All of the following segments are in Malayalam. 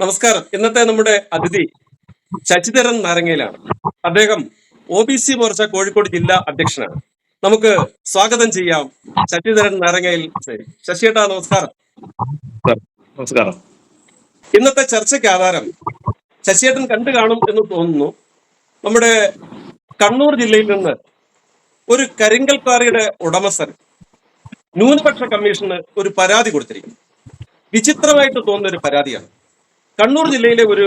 നമസ്കാരം. ഇന്നത്തെ നമ്മുടെ അതിഥി ശശിധരൻ നാരങ്ങയിലാണ്. അദ്ദേഹം O B C Morcha Kozhikode ജില്ലാ അധ്യക്ഷനാണ്. നമുക്ക് സ്വാഗതം ചെയ്യാം ശശിധരൻ നാരങ്ങയിൽ ശശിയേട്ടാ നമസ്കാരം. നമസ്കാരം. ഇന്നത്തെ ചർച്ചയ്ക്ക് ആധാരം ശശിയേട്ടൻ കണ്ടു കാണും എന്ന് തോന്നുന്നു. നമ്മുടെ കണ്ണൂർ ജില്ലയിൽ നിന്ന് ഒരു കരിങ്കൽ പാറയുടെ ഉടമസ്ഥൻ ന്യൂനപക്ഷ കമ്മീഷന് ഒരു പരാതി കൊടുത്തിരിക്കുന്നു. വിചിത്രമായിട്ട് തോന്നുന്ന ഒരു പരാതിയാണ്. കണ്ണൂർ ജില്ലയിലെ ഒരു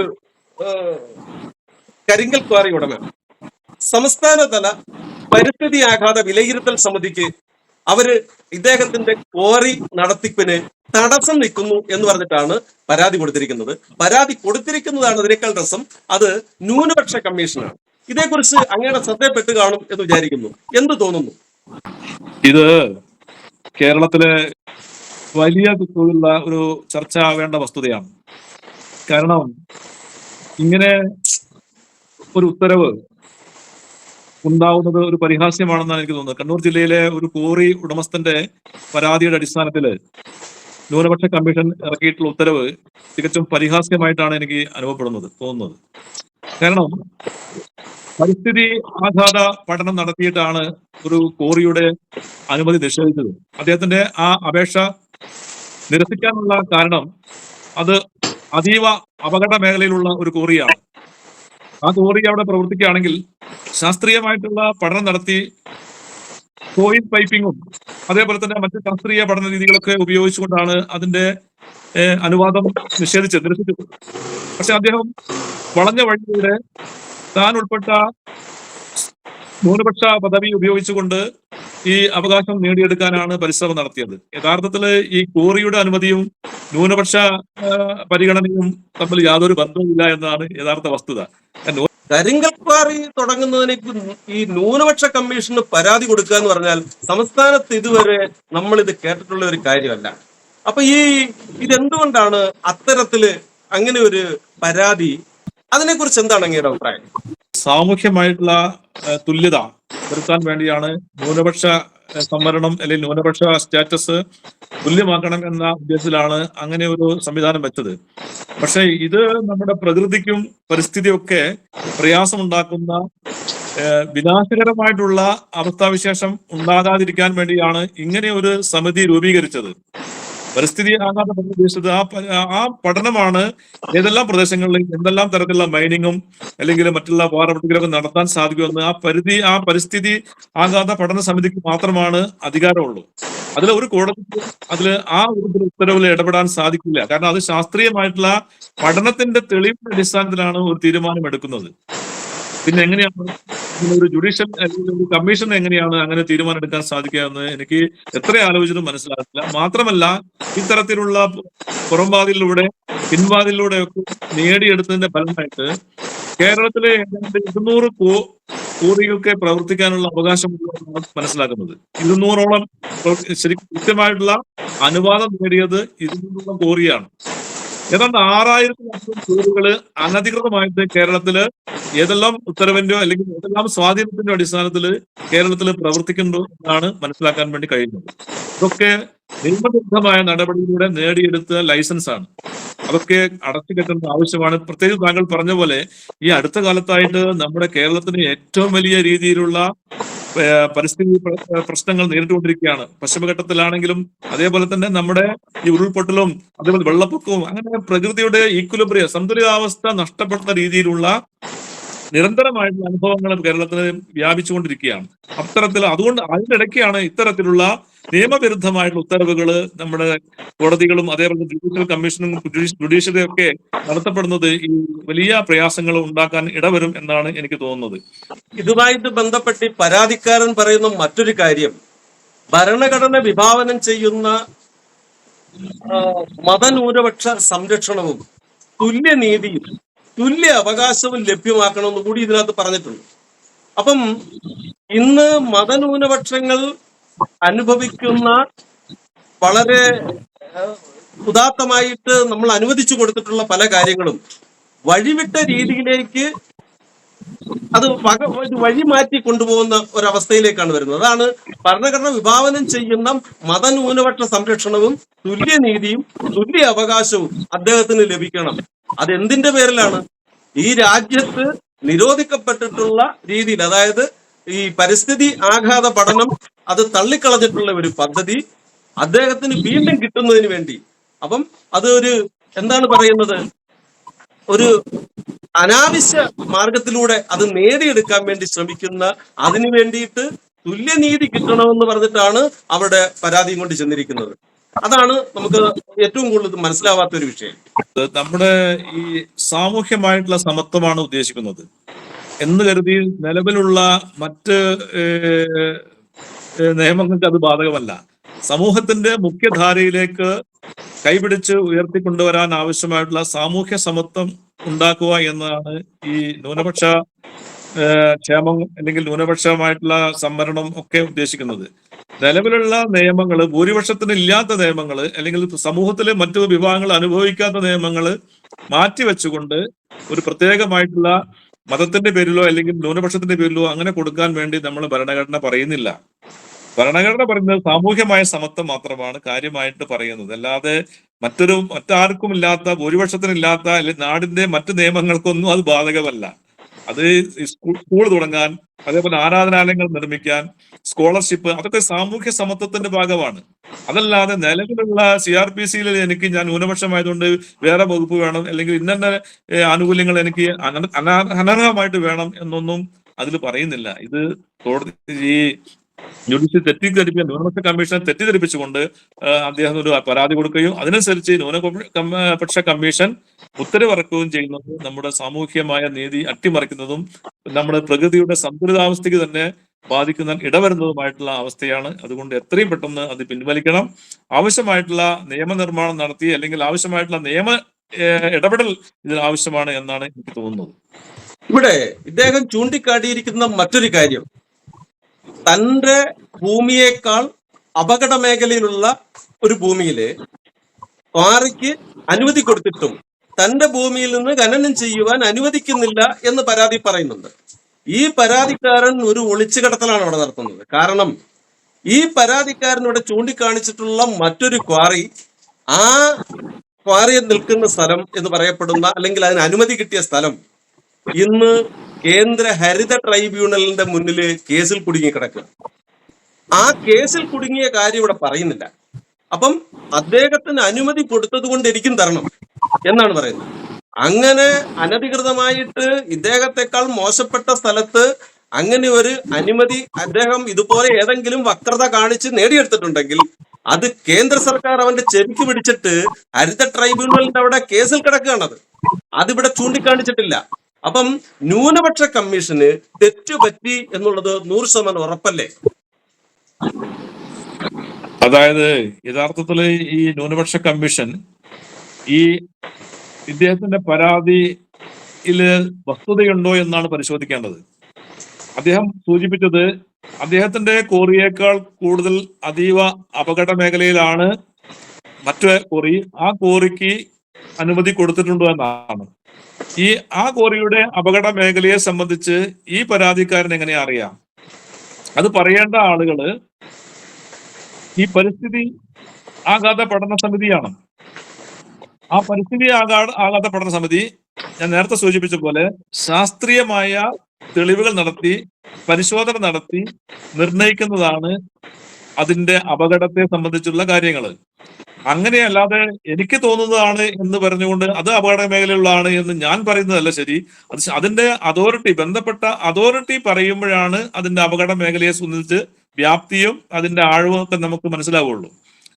കരിങ്കൽ ക്വാറി ഉടമ. സംസ്ഥാനതല പരിസ്ഥിതി ആഘാത വിലയിരുത്തൽ സമിതിക്ക് അവർ ഇദ്ദേഹത്തിന്റെ ക്വാറി നടത്തിപ്പിന് തടസ്സം നിൽക്കുന്നു എന്ന് പറഞ്ഞിട്ടാണ് പരാതി കൊടുത്തിരിക്കുന്നത്. പരാതി കൊടുത്തിരിക്കുന്നതാണ് അതിനേക്കാൾ രസം. അത് ന്യൂനപക്ഷ കമ്മീഷനാണ്. ഇതേക്കുറിച്ച് അങ്ങയുടെ ശ്രദ്ധയപ്പെട്ട് കാണും എന്ന് വിചാരിക്കുന്നു. എന്ത് തോന്നുന്നു? ഇത് കേരളത്തിലെ വലിയ തോതിലുള്ള ഒരു ചർച്ച ആവേണ്ട വസ്തുതയാണ്. കാരണം ഇങ്ങനെ ഒരു ഉത്തരവ് ഉണ്ടാവുന്നത് ഒരു പരിഹാസ്യമാണെന്നാണ് എനിക്ക് തോന്നുന്നത്. കണ്ണൂർ ജില്ലയിലെ ഒരു കോറി ഉടമസ്ഥന്റെ പരാതിയുടെ അടിസ്ഥാനത്തിൽ ന്യൂനപക്ഷ കമ്മീഷൻ ഇറക്കിയിട്ടുള്ള ഉത്തരവ് തികച്ചും പരിഹാസ്യമായിട്ടാണ് എനിക്ക് അനുഭവപ്പെടുന്നത് തോന്നുന്നത്. കാരണം പരിസ്ഥിതി ആഘാത പഠനം നടത്തിയിട്ടാണ് ഒരു കോറിയുടെ അനുമതി നിഷേധിച്ചത്. അദ്ദേഹത്തിന്റെ ആ അപേക്ഷ നിരസിക്കാനുള്ള കാരണം അത് അതീവ അപകട മേഖലയിലുള്ള ഒരു കോറിയാണ്. ആ കോറി അവിടെ പ്രവർത്തിക്കുകയാണെങ്കിൽ ശാസ്ത്രീയമായിട്ടുള്ള പഠനം നടത്തി കോയിൽ പൈപ്പിങ്ങും അതേപോലെ തന്നെ മറ്റ് ശാസ്ത്രീയ പഠന രീതികളൊക്കെ ഉപയോഗിച്ചുകൊണ്ടാണ് അതിന്റെ അനുവാദം നിഷേധിച്ചത്. നിരസിച്ചത് പക്ഷെ അദ്ദേഹം വളഞ്ഞ വഴിയിലൂടെ താൻ ഉൾപ്പെട്ട ന്യൂനപക്ഷ പദവി ഉപയോഗിച്ചുകൊണ്ട് ഈ അവകാശം നേടിയെടുക്കാനാണ് പരിശ്രമം നടത്തിയത്. യഥാർത്ഥത്തിൽ ഈ കോറിയുടെ അനുമതിയും ന്യൂനപക്ഷ പരിഗണനയും തമ്മിൽ യാതൊരു ബന്ധവുമില്ല എന്നാണ് യഥാർത്ഥ വസ്തുത. കരിങ്കൽ ക്വാറി തുടങ്ങുന്നതിന് ഈ ന്യൂനപക്ഷ കമ്മീഷന് പരാതി കൊടുക്കുക എന്ന് പറഞ്ഞാൽ സംസ്ഥാനത്ത് ഇതുവരെ നമ്മൾ ഇത് കേട്ടിട്ടുള്ള ഒരു കാര്യമല്ല. അപ്പൊ ഈ ഇതെന്തുകൊണ്ടാണ് അത്തരത്തിൽ അങ്ങനെ ഒരു പരാതി? അതിനെക്കുറിച്ച് എന്താണ് അങ്ങയുടെ അഭിപ്രായം? സാമൂഹ്യമായിട്ടുള്ള തുല്യത വരുത്താൻ വേണ്ടിയാണ് ന്യൂനപക്ഷ സംവരണം അല്ലെങ്കിൽ ന്യൂനപക്ഷ സ്റ്റാറ്റസ് തുല്യമാക്കണം എന്ന ഉദ്ദേശത്തിലാണ് അങ്ങനെ ഒരു സംവിധാനം വെച്ചത്. പക്ഷെ ഇത് നമ്മുടെ പ്രകൃതിക്കും പരിസ്ഥിതിയൊക്കെ പ്രയാസമുണ്ടാക്കുന്ന വിനാശകരമായിട്ടുള്ള അവസ്ഥാവിശേഷം ഉണ്ടാകാതിരിക്കാൻ വേണ്ടിയാണ് ഇങ്ങനെ ഒരു സമിതി രൂപീകരിച്ചത്. പരിസ്ഥിതി ആഘാതം എന്ന് ഉദ്ദേശിച്ചത് ആ ആ പഠനമാണ് ഏതെല്ലാം പ്രദേശങ്ങളിൽ എന്തെല്ലാം തരത്തിലുള്ള മൈനിങ്ങും അല്ലെങ്കിൽ മറ്റുള്ള വാറപ്പെട്ടികളൊക്കെ നടത്താൻ സാധിക്കുമെന്ന് ആ പരിധി ആ പരിസ്ഥിതി ആഘാത പഠന സമിതിക്ക് മാത്രമാണ് അധികാരമുള്ളൂ. അതിൽ ഒരു കോടതിക്ക് അതിൽ ആ ഒരു ഉത്തരവിൽ ഇടപെടാൻ സാധിക്കില്ല. കാരണം അത് ശാസ്ത്രീയമായിട്ടുള്ള പഠനത്തിന്റെ തെളിവിന്റെ അടിസ്ഥാനത്തിലാണ് ഒരു തീരുമാനം എടുക്കുന്നത്. പിന്നെ എങ്ങനെയാണ് ഒരു ജുഡീഷ്യൽ ഒരു കമ്മീഷൻ എങ്ങനെയാണ് അങ്ങനെ തീരുമാനം എടുക്കാൻ സാധിക്കുക എന്ന് എനിക്ക് എത്ര ആലോചിച്ചിട്ടും മനസ്സിലാകില്ല മാത്രമല്ല ഇത്തരത്തിലുള്ള പുറംവാതിലൂടെ പിൻവാതിലൂടെ ഒക്കെ നേടിയെടുത്തതിന്റെ ഫലമായിട്ട് കേരളത്തിലെ ഏതാണ്ട് ഇരുന്നൂറ് കോ- കോറികൾക്ക് പ്രവർത്തിക്കാനുള്ള അവകാശമുള്ളതാണ് മനസ്സിലാക്കുന്നത്. ഇരുന്നൂറോളം ശരിക്കും കൃത്യമായിട്ടുള്ള അനുവാദം നേടിയത് ഇരുന്നൂറോളം കോറിയാണ് ഏതാണ്ട് ആറായിരത്തിലധികം കോറികൾ അനധികൃതമായിട്ട് കേരളത്തിൽ ഏതെല്ലാം ഉത്തരവിന്റെയോ അല്ലെങ്കിൽ ഏതെല്ലാം സ്വാധീനത്തിന്റെ അടിസ്ഥാനത്തിൽ കേരളത്തിൽ പ്രവർത്തിക്കുന്നുണ്ടോ എന്നാണ് മനസ്സിലാക്കാൻ വേണ്ടി കഴിയുന്നത്. ഇതൊക്കെ നിയമവിരുദ്ധമായ നടപടിയിലൂടെ നേടിയെടുത്ത ലൈസൻസ് ആണ്. അതൊക്കെ അടച്ചു കെട്ടേണ്ട ആവശ്യമാണ്. പ്രത്യേകിച്ച് താങ്കൾ പറഞ്ഞ പോലെ ഈ അടുത്ത കാലത്തായിട്ട് നമ്മുടെ കേരളത്തിന് ഏറ്റവും വലിയ രീതിയിലുള്ള പരിസ്ഥിതി പ്രശ്നങ്ങൾ നേരിട്ടുകൊണ്ടിരിക്കുകയാണ്. പശ്ചിമഘട്ടത്തിലാണെങ്കിലും അതേപോലെ തന്നെ നമ്മുടെ ഈ ഉരുൾപൊട്ടലും അതേപോലെ വെള്ളപ്പൊക്കവും അങ്ങനെ പ്രകൃതിയുടെ ഈക്വലിബ്രിയ സന്തുലിതാവസ്ഥ നഷ്ടപ്പെടുന്ന രീതിയിലുള്ള നിരന്തരമായിട്ടുള്ള അനുഭവങ്ങൾ കേരളത്തിൽ വ്യാപിച്ചുകൊണ്ടിരിക്കുകയാണ്. അത്തരത്തിൽ അതുകൊണ്ട് അതിനിടയ്ക്കാണ് ഇത്തരത്തിലുള്ള നിയമവിരുദ്ധമായിട്ടുള്ള ഉത്തരവുകൾ നമ്മുടെ കോടതികളും അതേപോലെ ജുഡീഷ്യൽ കമ്മീഷനും ജുഡീഷ്യറിയും ഒക്കെ നടത്തപ്പെടുന്നത് ഈ വലിയ പ്രയാസങ്ങൾ ഉണ്ടാക്കാൻ ഇടവരും എന്നാണ് എനിക്ക് തോന്നുന്നത്. ഇതുമായിട്ട് ബന്ധപ്പെട്ട് പരാതിക്കാരൻ പറയുന്ന മറ്റൊരു കാര്യം. ഭരണഘടന വിഭാവനം ചെയ്യുന്ന മതന്യൂനപക്ഷ സംരക്ഷണവും തുല്യനീതിയും തുല്യ അവകാശവും ലഭ്യമാക്കണമെന്ന് കൂടി ഇതിനകത്ത് പറഞ്ഞിട്ടുണ്ട്. അപ്പം ഇന്ന് മതന്യൂനപക്ഷങ്ങൾ അനുഭവിക്കുന്ന വളരെ ഉദാത്തമായിട്ട് നമ്മൾ അനുവദിച്ചു കൊടുത്തിട്ടുള്ള പല കാര്യങ്ങളും വഴിവിട്ട രീതിയിലേക്ക് അത് വക വഴി മാറ്റി കൊണ്ടുപോകുന്ന ഒരവസ്ഥയിലേക്കാണ് വരുന്നത്. അതാണ് ഭരണഘടന വിഭാവനം ചെയ്യുന്ന മതന്യൂനപക്ഷ സംരക്ഷണവും തുല്യനീതിയും തുല്യ അവകാശവും അദ്ദേഹത്തിന് ലഭിക്കണം. അതെന്തിന്റെ പേരിലാണ്? ഈ രാജ്യത്ത് നിരോധിക്കപ്പെട്ടിട്ടുള്ള രീതിയിൽ അതായത് ഈ പരിസ്ഥിതി ആഘാത പഠനം അത് തള്ളിക്കളഞ്ഞിട്ടുള്ള ഒരു പദ്ധതി അദ്ദേഹത്തിന് വീണ്ടും കിട്ടുന്നതിന് വേണ്ടി. അപ്പം അത് ഒരു എന്താണ് പറയുന്നത്? ഒരു അനാവശ്യ മാർഗത്തിലൂടെ അത് നേടിയെടുക്കാൻ വേണ്ടി ശ്രമിക്കുന്ന അതിനു വേണ്ടിയിട്ട് തുല്യനീതി കിട്ടണമെന്ന് പറഞ്ഞിട്ടാണ് അവരുടെ പരാതിയും കൊണ്ട് ചെന്നിരിക്കുന്നത്. അതാണ് നമുക്ക് ഏറ്റവും കൂടുതൽ മനസ്സിലാവാത്ത ഒരു വിഷയം നമ്മുടെ ഈ സാമൂഹ്യമായിട്ടുള്ള സമത്വമാണ് ഉദ്ദേശിക്കുന്നത്. എന്ന് കരുതി നിലവിലുള്ള മറ്റ് നിയമങ്ങൾക്ക് അത് ബാധകമല്ല. സമൂഹത്തിന്റെ മുഖ്യധാരയിലേക്ക് കൈപിടിച്ച് ഉയർത്തിക്കൊണ്ടുവരാൻ ആവശ്യമായിട്ടുള്ള സാമൂഹ്യ സമത്വം ഉണ്ടാക്കുക എന്നതാണ് ഈ ന്യൂനപക്ഷ ക്ഷേമം അല്ലെങ്കിൽ ന്യൂനപക്ഷമായിട്ടുള്ള സംവരണം ഒക്കെ ഉദ്ദേശിക്കുന്നത്. നിലവിലുള്ള നിയമങ്ങൾ ഭൂരിപക്ഷത്തിന് ഇല്ലാത്ത നിയമങ്ങൾ അല്ലെങ്കിൽ സമൂഹത്തിലെ മറ്റു വിഭാഗങ്ങൾ അനുഭവിക്കാത്ത നിയമങ്ങൾ മാറ്റിവെച്ചുകൊണ്ട് ഒരു പ്രത്യേകമായിട്ടുള്ള മതത്തിന്റെ പേരിലോ അല്ലെങ്കിൽ ന്യൂനപക്ഷത്തിന്റെ പേരിലോ അങ്ങനെ കൊടുക്കാൻ വേണ്ടി നമ്മൾ ഭരണഘടന പറയുന്നില്ല. ഭരണഘടന പറയുന്നത് സാമൂഹ്യമായ സമത്വം മാത്രമാണ് കാര്യമായിട്ട് പറയുന്നത്. അല്ലാതെ മറ്റൊരു മറ്റാർക്കും ഇല്ലാത്ത ഭൂരിപക്ഷത്തിനില്ലാത്ത അല്ലെങ്കിൽ നാടിന്റെ മറ്റു നിയമങ്ങൾക്കൊന്നും അത് ബാധകമല്ല. അത് സ്കൂൾ തുടങ്ങാൻ അതേപോലെ ആരാധനാലയങ്ങൾ നിർമ്മിക്കാൻ സ്കോളർഷിപ്പ് അതൊക്കെ സാമൂഹ്യ സമത്വത്തിന്റെ ഭാഗമാണ്. അതല്ലാതെ നിലവിലുള്ള സി ആർ പി സിയിൽ എനിക്ക് ഞാൻ ന്യൂനപക്ഷമായതുകൊണ്ട് വേറെ വകുപ്പ് വേണം അല്ലെങ്കിൽ ഇന്ന ആനുകൂല്യങ്ങൾ എനിക്ക് അന- അന- അനർഹമായിട്ട് വേണം എന്നൊന്നും അതിൽ പറയുന്നില്ല. ഇത് കോടതി ഈ ജുഡീഷ്യൽ തെറ്റിദ്ധരിപ്പിക്കാൻ ന്യൂനപക്ഷ കമ്മീഷനെ തെറ്റിദ്ധരിപ്പിച്ചുകൊണ്ട് അദ്ദേഹം ഒരു പരാതി കൊടുക്കുകയും അതിനനുസരിച്ച് ന്യൂനപക്ഷ കമ്മീഷൻ ഉത്തരവിറക്കുകയും ചെയ്യുന്നത് നമ്മുടെ സാമൂഹ്യമായ നീതി അട്ടിമറിക്കുന്നതും നമ്മുടെ പ്രകൃതിയുടെ സന്തുലിതാവസ്ഥയ്ക്ക് തന്നെ ബാധിക്കുന്ന ഇടവരുന്നതുമായിട്ടുള്ള അവസ്ഥയാണ്. അതുകൊണ്ട് എത്രയും പെട്ടെന്ന് അത് പിൻവലിക്കണം. ആവശ്യമായിട്ടുള്ള നിയമനിർമ്മാണം നടത്തി അല്ലെങ്കിൽ ആവശ്യമായിട്ടുള്ള നിയമ ഇടപെടൽ ഇതിന് ആവശ്യമാണ് എന്നാണ് എനിക്ക് തോന്നുന്നത്. ഇവിടെ ഇദ്ദേഹം ചൂണ്ടിക്കാട്ടിയിരിക്കുന്ന മറ്റൊരു കാര്യം. തന്റെ ഭൂമിയേക്കാൾ അപകട മേഖലയിലുള്ള ഒരു ഭൂമിയിൽ ക്വാറിക്ക് അനുമതി കൊടുത്തിട്ടും തന്റെ ഭൂമിയിൽ നിന്ന് ഖനനം ചെയ്യുവാൻ അനുവദിക്കുന്നില്ല എന്ന് പരാതി പറയുന്നുണ്ട്. ഈ പരാതിക്കാരൻ ഒരു ഒളിച്ചുകടത്തലാണ് അവിടെ നടത്തുന്നത്. കാരണം ഈ പരാതിക്കാരൻ ഇവിടെ ചൂണ്ടിക്കാണിച്ചിട്ടുള്ള മറ്റൊരു ക്വാറി ആ ക്വാറിയിൽ നിൽക്കുന്ന സ്ഥലം എന്ന് പറയപ്പെടുന്ന അല്ലെങ്കിൽ അതിന് അനുമതി കിട്ടിയ സ്ഥലം ഇന്ന് കേന്ദ്ര ഹരിത ട്രൈബ്യൂണലിന്റെ മുന്നിൽ കേസിൽ കുടുങ്ങി കിടക്കുക. ആ കേസിൽ കുടുങ്ങിയ കാര്യം ഇവിടെ പറയുന്നില്ല. അപ്പം അദ്ദേഹത്തിന് അനുമതി കൊടുത്തത് കൊണ്ട് എനിക്കും തരണം എന്നാണ് പറയുന്നത്. അങ്ങനെ അനധികൃതമായിട്ട് ഇദ്ദേഹത്തെക്കാൾ മോശപ്പെട്ട സ്ഥലത്ത് അങ്ങനെ ഒരു അനുമതി അദ്ദേഹം ഇതുപോലെ ഏതെങ്കിലും വക്രത കാണിച്ച് നേടിയെടുത്തിട്ടുണ്ടെങ്കിൽ അത് കേന്ദ്ര സർക്കാർ അവന്റെ ചെവിക്ക് പിടിച്ചിട്ട് ഹരിത ട്രൈബ്യൂണലിന്റെ അവിടെ കേസിൽ കിടക്കുകയാണത്. അതിവിടെ ചൂണ്ടിക്കാണിച്ചിട്ടില്ല. അപ്പം ന്യൂനപക്ഷ കമ്മീഷന് തെറ്റുപറ്റി എന്നുള്ളത് നൂറ് ശതമാനം ഉറപ്പല്ലേ? അതായത് യഥാർത്ഥത്തിൽ ഈ ന്യൂനപക്ഷ കമ്മീഷൻ ഈ ഇദ്ദേഹത്തിന്റെ പരാതിയിൽ വസ്തുതയുണ്ടോ എന്നാണ് പരിശോധിക്കേണ്ടത്. അദ്ദേഹം സൂചിപ്പിച്ചത് അദ്ദേഹത്തിന്റെ കോറിയേക്കാൾ കൂടുതൽ അതീവ അപകട മേഖലയിലാണ് മറ്റു കോറി. ആ കോറിക്ക് അനുമതി കൊടുത്തിട്ടുണ്ടോ എന്നാണ്. ഈ ആ കോറിയുടെ അപകട മേഖലയെ സംബന്ധിച്ച് ഈ പരാതിക്കാരൻ എങ്ങനെ അറിയാം? അത് പറയേണ്ട ആളുകൾ ഈ പരിസ്ഥിതി ആഘാത പഠന സമിതിയാണ്. ആ പരിസ്ഥിതി ആഘാത ആഘാത പഠന സമിതി ഞാൻ നേരത്തെ സൂചിപ്പിച്ച പോലെ ശാസ്ത്രീയമായ തെളിവുകൾ നടത്തി പരിശോധന നടത്തി നിർണയിക്കുന്നതാണ് അതിന്റെ അപകടത്തെ സംബന്ധിച്ചുള്ള കാര്യങ്ങൾ അങ്ങനെയല്ലാതെ എനിക്ക് തോന്നുന്നതാണ് എന്ന് പറഞ്ഞുകൊണ്ട് അത് അപകട മേഖലയുള്ളതാണ് എന്ന് ഞാൻ പറയുന്നതല്ല ശരി. അത് അതിന്റെ അതോറിറ്റി ബന്ധപ്പെട്ട അതോറിറ്റി പറയുമ്പോഴാണ് അതിന്റെ അപകട മേഖലയെ സംബന്ധിച്ച് വ്യാപ്തിയും അതിന്റെ ആഴവും ഒക്കെ നമുക്ക് മനസ്സിലാവുള്ളൂ.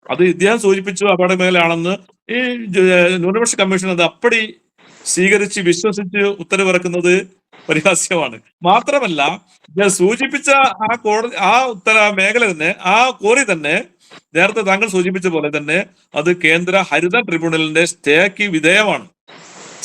അത് ഇദ്ദേഹം സൂചിപ്പിച്ചു അപകട മേഖലയാണെന്ന് ഈ ന്യൂനപക്ഷ കമ്മീഷൻ അത് അപ്പടി സ്വീകരിച്ച് വിശ്വസിച്ച് ഉത്തരവിറക്കുന്നത് പരിഹാസ്യമാണ്. മാത്രമല്ല ഞാൻ സൂചിപ്പിച്ച ആ കോടതി ആ ഉത്തര മേഖല തന്നെ ആ കോറി തന്നെ നേരത്തെ താങ്കൾ സൂചിപ്പിച്ച പോലെ തന്നെ അത് കേന്ദ്ര ഹരിത ട്രിബ്യൂണലിന്റെ സ്റ്റേക്ക് വിധേയമാണ്.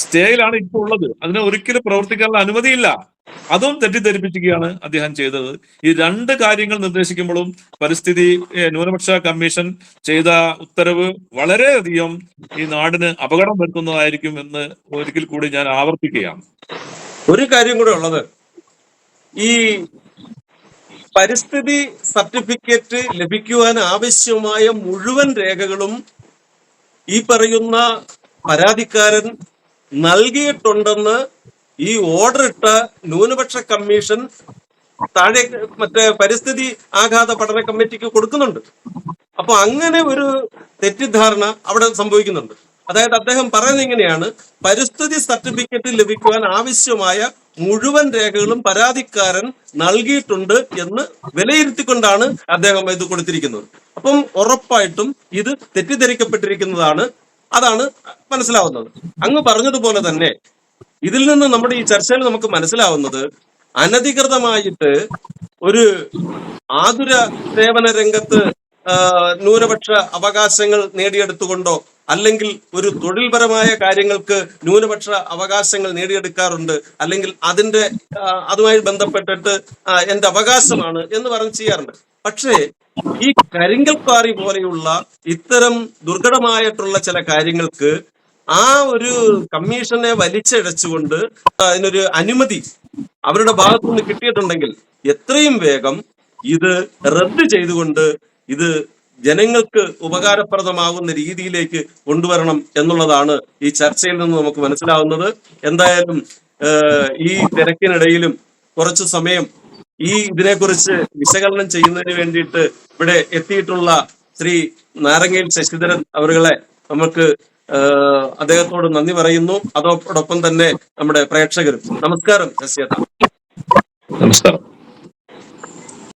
സ്റ്റേയിലാണ് ഇപ്പോൾ ഉള്ളത്. അതിനെ ഒരിക്കലും പ്രവർത്തിക്കാനുള്ള അനുമതിയില്ല. അതും തെറ്റിദ്ധരിപ്പിക്കുകയാണ് അദ്ദേഹം ചെയ്തത്. ഈ രണ്ട് കാര്യങ്ങൾ നിർദ്ദേശിക്കുമ്പോഴും പരിസ്ഥിതി ന്യൂനപക്ഷ കമ്മീഷൻ ചെയ്ത ഉത്തരവ് വളരെയധികം ഈ നാടിന് അപകടം വരുത്തുന്നതായിരിക്കും എന്ന് ഒരിക്കൽ കൂടി ഞാൻ ആവർത്തിക്കുകയാണ്. ഒരു കാര്യം കൂടെ ഉള്ളത്. ഈ പരിസ്ഥിതി സർട്ടിഫിക്കറ്റ് ലഭിക്കുവാൻ ആവശ്യമായ മുഴുവൻ രേഖകളും ഈ പറയുന്ന പരാതിക്കാരൻ നൽകിയിട്ടുണ്ടെന്ന് ഈ ഓർഡർ ഇട്ട ന്യൂനപക്ഷ കമ്മീഷൻ താഴെ മറ്റേ പരിസ്ഥിതി ആഘാത പഠന കമ്മിറ്റിക്ക് കൊടുക്കുന്നുണ്ട്. അപ്പൊ അങ്ങനെ ഒരു തെറ്റിദ്ധാരണ അവിടെ സംഭവിക്കുന്നുണ്ട്. അതായത് അദ്ദേഹം പറയുന്നത് ഇങ്ങനെയാണ് പരിസ്ഥിതി സർട്ടിഫിക്കറ്റ് ലഭിക്കുവാൻ ആവശ്യമായ മുഴുവൻ രേഖകളും പരാതിക്കാരൻ നൽകിയിട്ടുണ്ട് എന്ന് വിലയിരുത്തിക്കൊണ്ടാണ് അദ്ദേഹം ഇത് കൊടുത്തിരിക്കുന്നത്. അപ്പം ഉറപ്പായിട്ടും ഇത് തെറ്റിദ്ധരിക്കപ്പെട്ടിരിക്കുന്നതാണ്. അതാണ് മനസ്സിലാവുന്നത്. അങ്ങ് പറഞ്ഞതുപോലെ തന്നെ ഇതിൽ നിന്ന് നമ്മുടെ ഈ ചർച്ചയിൽ നമുക്ക് മനസ്സിലാവുന്നത് അനധികൃതമായിട്ട് ഒരു ആതുര സേവന രംഗത്ത് ന്യൂനപക്ഷ അവകാശങ്ങൾ നേടിയെടുത്തുകൊണ്ടോ അല്ലെങ്കിൽ ഒരു തൊഴിൽപരമായ കാര്യങ്ങൾക്ക് ന്യൂനപക്ഷ അവകാശങ്ങൾ നേടിയെടുക്കാറുണ്ട്. അല്ലെങ്കിൽ അതിന്റെ അതുമായി ബന്ധപ്പെട്ടിട്ട് എന്റെ അവകാശമാണ് എന്ന് പറഞ്ഞ് ചെയ്യാറുണ്ട്. പക്ഷേ ഈ കരിങ്കൽ പാറി പോലെയുള്ള ഇത്തരം ദുർഘടമായിട്ടുള്ള ചില കാര്യങ്ങൾക്ക് ആ ഒരു കമ്മീഷനെ വലിച്ചഴച്ചുകൊണ്ട് അതിനൊരു അനുമതി അവരുടെ ഭാഗത്തു നിന്ന് കിട്ടിയിട്ടുണ്ടെങ്കിൽ എത്രയും വേഗം ഇത് റദ്ദ് ചെയ്തുകൊണ്ട് ഇത് ജനങ്ങൾക്ക് ഉപകാരപ്രദമാകുന്ന രീതിയിലേക്ക് കൊണ്ടുവരണം എന്നുള്ളതാണ് ഈ ചർച്ചയിൽ നിന്ന് നമുക്ക് മനസ്സിലാവുന്നത്. എന്തായാലും ഈ തിരക്കിനിടയിലും കുറച്ച് സമയം ഈ ഇതിനെക്കുറിച്ച് വിശകലനം ചെയ്യുന്നതിന് വേണ്ടിയിട്ട് ഇവിടെ എത്തിയിട്ടുള്ള ശ്രീ നാരങ്ങയിൽ ശശിധരൻ അവരുകളെ നമുക്ക് അദ്ദേഹത്തോട് നന്ദി പറയുന്നു. അതോടൊപ്പം തന്നെ നമ്മുടെ പ്രേക്ഷകരും. നമസ്കാരം നമസ്കാരം.